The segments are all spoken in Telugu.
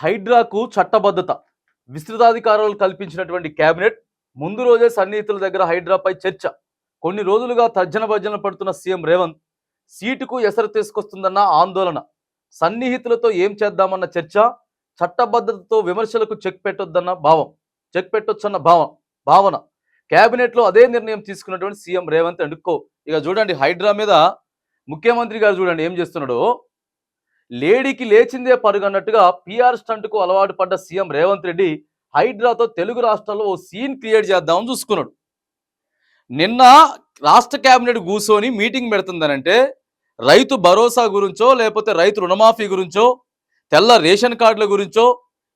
హైడ్రాకు చట్టబద్ధత. విస్తృతాధికారాలు కల్పించినటువంటి కేబినెట్ ముందు రోజే సన్నిహితుల దగ్గర హైడ్రాపై చర్చ. కొన్ని రోజులుగా తర్జన భర్జన పడుతున్న సీఎం రేవంత్ సీటుకు ఎసరు తీసుకొస్తుందన్న ఆందోళన. సన్నిహితులతో ఏం చేద్దామన్న చర్చ చట్టబద్ధతతో విమర్శలకు చెక్ పెట్టొద్దన్న భావం. చెక్ పెట్టొచ్చన్న భావం భావన. కేబినెట్లో అదే నిర్ణయం తీసుకున్నటువంటి సీఎం రేవంత్ అండుకో ఇక చూడండి హైడ్రా మీద ముఖ్యమంత్రి గారు చూడండి ఏం చేస్తున్నాడు. లేడీకి లేచిందే పరుగన్నట్టుగా పిఆర్ స్టంట్కు అలవాటు పడ్డ సీఎం రేవంత్ రెడ్డి హైడ్రాతో తెలుగు రాష్ట్రాల్లో ఓ సీన్ క్రియేట్ చేద్దామని చూసుకున్నాడు. నిన్న రాష్ట్ర కేబినెట్ కూర్చొని మీటింగ్ పెడుతుందనంటే రైతు భరోసా గురించో లేకపోతే రైతు రుణమాఫీ గురించో తెల్ల రేషన్ కార్డుల గురించో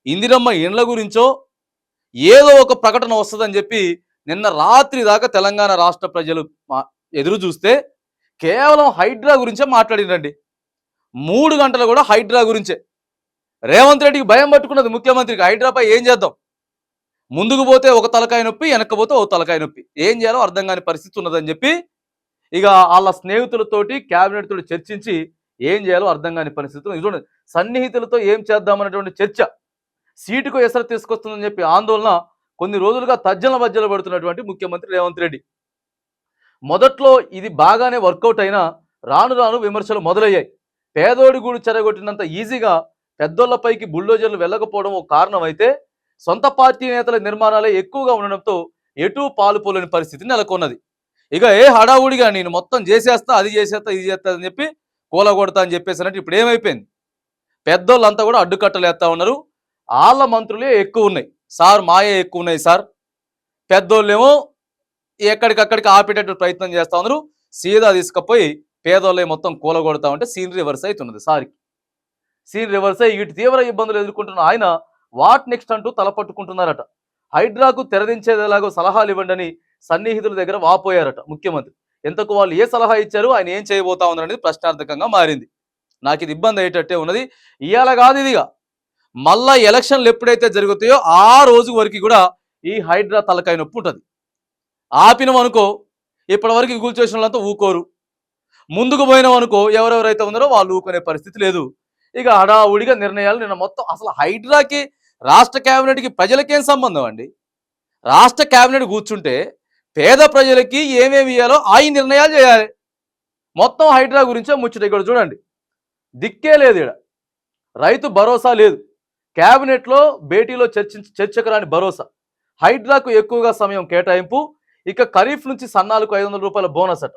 ఇందిరమ్మ ఇండ్ల గురించో ఏదో ఒక ప్రకటన వస్తుందని చెప్పి నిన్న రాత్రి దాకా తెలంగాణ రాష్ట్ర ప్రజలు మా- ఎదురు చూస్తే కేవలం హైడ్రా గురించే మాట్లాడినండి మూడు గంటలు కూడా హైడ్రా గురించే. రేవంత్ రెడ్డికి భయం పట్టుకున్నది ముఖ్యమంత్రికి. హైడ్రాపై ఏం చేద్దాం? ముందుకు పోతే ఒక తలకాయ నొప్పి వెనక్కి పోతే ఒక తలకాయ నొప్పి. ఏం చేయాలో అర్థం కాని పరిస్థితి ఉన్నదని చెప్పి ఇక వాళ్ళ స్నేహితులతోటి క్యాబినెట్ తోటి చర్చించి ఏం చేయాలో అర్థం కాని పరిస్థితులు ఇది చూడండి సన్నిహితులతో ఏం చేద్దామనేటువంటి చర్చ సీటుకు ఎసరు తీసుకొస్తుందని చెప్పి ఆందోళన కొన్ని రోజులుగా తజ్జల మధ్యలో పడుతున్నటువంటి ముఖ్యమంత్రి రేవంత్ రెడ్డి. మొదట్లో ఇది బాగానే వర్కౌట్ అయినా రాను రాను విమర్శలు మొదలయ్యాయి. పేదోడి గూడు చెరగొట్టినంత ఈజీగా పెద్దోళ్ళపైకి బుల్డోజర్లు వెళ్ళకపోవడం ఒక కారణం అయితే సొంత పార్టీ నేతల నిర్మాణాలే ఎక్కువగా ఉండడంతో ఎటూ పాలుపోలేని పరిస్థితి నెలకొన్నది. ఇక ఏ హడావుడిగా నేను మొత్తం చేసేస్తా అది చేసేస్తా ఇది చేస్తా అని చెప్పి కూలగొడతా అని చెప్పేసినట్టు ఇప్పుడు ఏమైపోయింది? పెద్దోళ్ళంతా కూడా అడ్డుకట్టలు వేస్తా ఉన్నారు. వాళ్ళ మంత్రులే ఎక్కువ ఉన్నాయి. సార్ మాయే ఎక్కువ ఉన్నాయి సార్. పెద్దోళ్ళేమో ఎక్కడికక్కడికి ఆపేటట్టు ప్రయత్నం చేస్తా ఉన్నారు. సీదా తీసుకుపోయి పేదోళ్ళే మొత్తం కూలగొడతా ఉంటే సీన్ రివర్స్ అవుతున్నది సారికి. సీన్ రివర్స్ అయ్యి ఇటు తీవ్ర ఇబ్బందులు ఎదుర్కొంటున్న ఆయన వాట్ నెక్స్ట్ అంటూ తలపట్టుకుంటున్నారట హైడ్రాకు తెరదించేదేలాగో సలహాలు ఇవ్వండి సన్నిహితుల దగ్గర వాపోయారట ముఖ్యమంత్రి. ఎంతకు వాళ్ళు ఏ సలహా ఇచ్చారు ఆయన ఏం చేయబోతా ఉన్నారు ప్రశ్నార్థకంగా మారింది. నాకు ఇది ఇబ్బంది అయ్యేటట్టే ఉన్నది. ఇవాళ కాదు ఇదిగా. మళ్ళా ఎలక్షన్లు ఎప్పుడైతే జరుగుతాయో ఆ రోజు వరకు కూడా ఈ హైడ్రా తలకాయ నొప్పి ఉంటుంది. ఆపినం అనుకో ఇప్పటివరకు కూల్చేసిన వాళ్ళంతా ఊకోరు. ముందుకు పోయినాం అనుకో ఎవరెవరైతే ఉన్నారో వాళ్ళు ఊకునే పరిస్థితి లేదు. ఇక హడావుడిగా నిర్ణయాలు నిన్న మొత్తం అసలు హైడ్రాకి రాష్ట్ర కేబినెట్కి ప్రజలకేం సంబంధం అండి? రాష్ట్ర కేబినెట్ కూర్చుంటే పేద ప్రజలకి ఏమేమి ఇవ్వాలో ఆ నిర్ణయాలు చేయాలి. మొత్తం హైడ్రా గురించే ముచ్చట ఇక్కడ చూడండి. దిక్కే లేదు ఇక్కడ. రైతు భరోసా లేదు. కేబినెట్లో భేటీలో చర్చించి చర్చకు రాని భరోసా. హైడ్రాకు ఎక్కువగా సమయం కేటాయింపు ఇక ఖరీఫ్ నుంచి సన్నాలకు ఐదు వందల రూపాయల బోనస్ అట.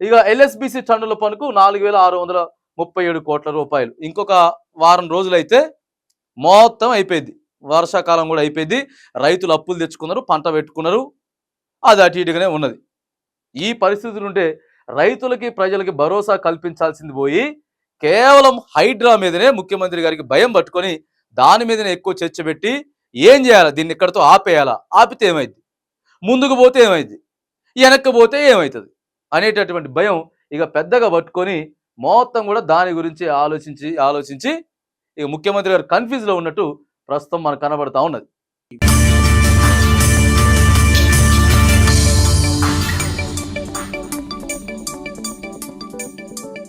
ఇక ఎల్ఎస్బిసి టన్నుల పనుకు నాలుగు వేల ఆరు వందల ముప్పై ఏడు కోట్ల రూపాయలు. ఇంకొక వారం రోజులైతే మొత్తం అయిపోయింది. వర్షాకాలం కూడా అయిపోయింది. రైతులు అప్పులు తెచ్చుకున్నారు పంట పెట్టుకున్నారు. అది అటు ఇటుగానే ఉన్నది. ఈ పరిస్థితులు ఉంటే రైతులకి ప్రజలకి భరోసా కల్పించాల్సింది పోయి కేవలం హైడ్రా మీదనే ముఖ్యమంత్రి గారికి భయం పట్టుకొని దాని మీదనే ఎక్కువ చర్చ పెట్టి ఏం చేయాలి? దీన్ని ఇక్కడతో ఆపేయాలా? ఆపితే ఏమైంది? ముందుకు పోతే ఏమైంది? వెనక్కి పోతే ఏమవుతుంది అనేటటువంటి భయం ఇక పెద్దగా పట్టుకొని మొత్తం కూడా దాని గురించి ఆలోచించి ఆలోచించి ఇక ముఖ్యమంత్రి గారు కన్ఫ్యూజ్లో ఉన్నట్టు ప్రస్తుతం మనకు కనబడతా ఉన్నది.